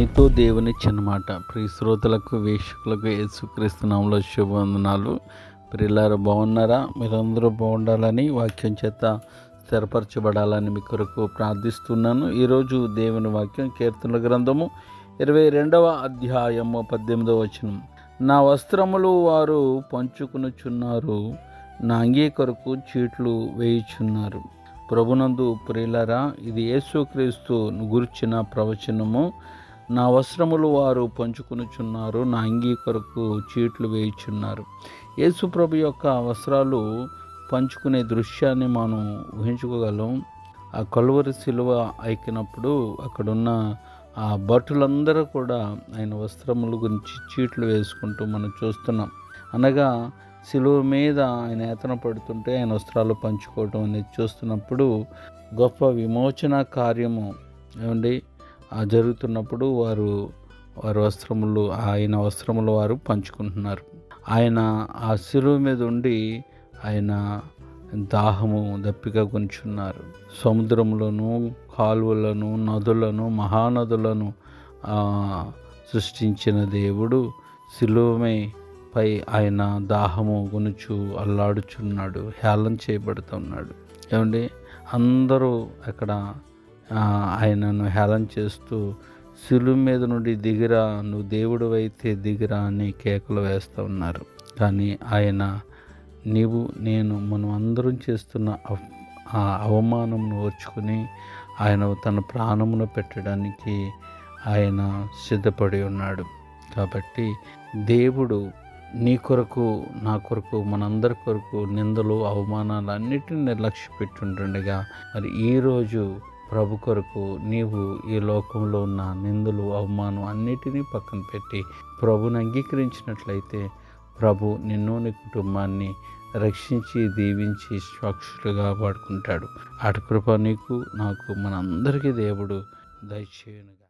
అంటూ దేవుని చిన్నమాట ప్రియ శ్రోతలకు వీక్షకులకు యేసుక్రీస్తునామంలో శుభవందనాలు. ప్రియులారు బాగున్నారా? మీరందరూ బాగుండాలని వాక్యం చేత స్థిరపరచబడాలని మీ కొరకు ప్రార్థిస్తున్నాను. ఈరోజు దేవుని వాక్యం కీర్తనల గ్రంథము ఇరవై రెండవ అధ్యాయము పద్దెనిమిదవ వచనం. నా వస్త్రములు వారు పంచుకునుచున్నారు నా అంగీ కొరకు చీట్లు వేయుచున్నారు. ప్రభునందు ప్రియులరా ఇది యేసుక్రీస్తు గుర్చిన ప్రవచనము. నా వస్త్రములు వారు పంచుకునుచున్నారు నా అంగీ కొరకు చీట్లు వేయుచున్నారు. యేసుప్రభు యొక్క వస్త్రాలు పంచుకునే దృశ్యాన్ని మనం ఊహించుకోగలం. ఆ కలువరి శిలువ ఎక్కినప్పుడు అక్కడున్న ఆ భటులందరూ కూడా ఆయన వస్త్రముల గురించి చీట్లు వేసుకుంటూ మనం చూస్తున్నాం. అనగా శిలువ మీద ఆయన ఏతన పడుతుంటే ఆయన వస్త్రాలు పంచుకోవటం అనేది చూస్తున్నప్పుడు గొప్ప విమోచన కార్యము. ఏమండి? జరుగుతున్నప్పుడు వారు వారి వస్త్రములు ఆయన వస్త్రములు వారు పంచుకుంటున్నారు. ఆయన ఆ శిలువ మీద ఉండి ఆయన దాహము దప్పిక కొంచున్నారు సముద్రములను కాలువలను నదులను మహానదులను సృష్టించిన దేవుడు శిలువమై పై ఆయన దాహము గునుచు అల్లాడుచున్నాడు హేళన చేయబడుతున్నాడు. ఏమండి? అందరూ అక్కడ ఆయనను హేళన చేస్తూ శిలువ మీద నుండి దిగిరా నువ్వు దేవుడు అయితే దిగిరా అని కేకలు వేస్తూ ఉన్నారు. కానీ ఆయన నీవు నేను మనం అందరం చేస్తున్న ఆ అవమానంను ఓర్చుకుని ఆయన తన ప్రాణమును పెట్టడానికి ఆయన సిద్ధపడి ఉన్నాడు. కాబట్టి దేవుడు నీ కొరకు నా కొరకు మనందరి కొరకు నిందలు అవమానాలు అన్నిటిని నిర్లక్ష్య పెట్టుంటుండగా మరి ఈరోజు ప్రభు కొరకు నీవు ఈ లోకంలో ఉన్న నిందలు అవమానం అన్నిటినీ పక్కన పెట్టి ప్రభుని అంగీకరించినట్లయితే ప్రభు నిన్ను నీ కుటుంబాన్ని రక్షించి దీవించి స్వక్షులుగా వాడుకుంటాడు. అటు కృప నీకు నాకు మనందరికీ దేవుడు దయచేయనుగా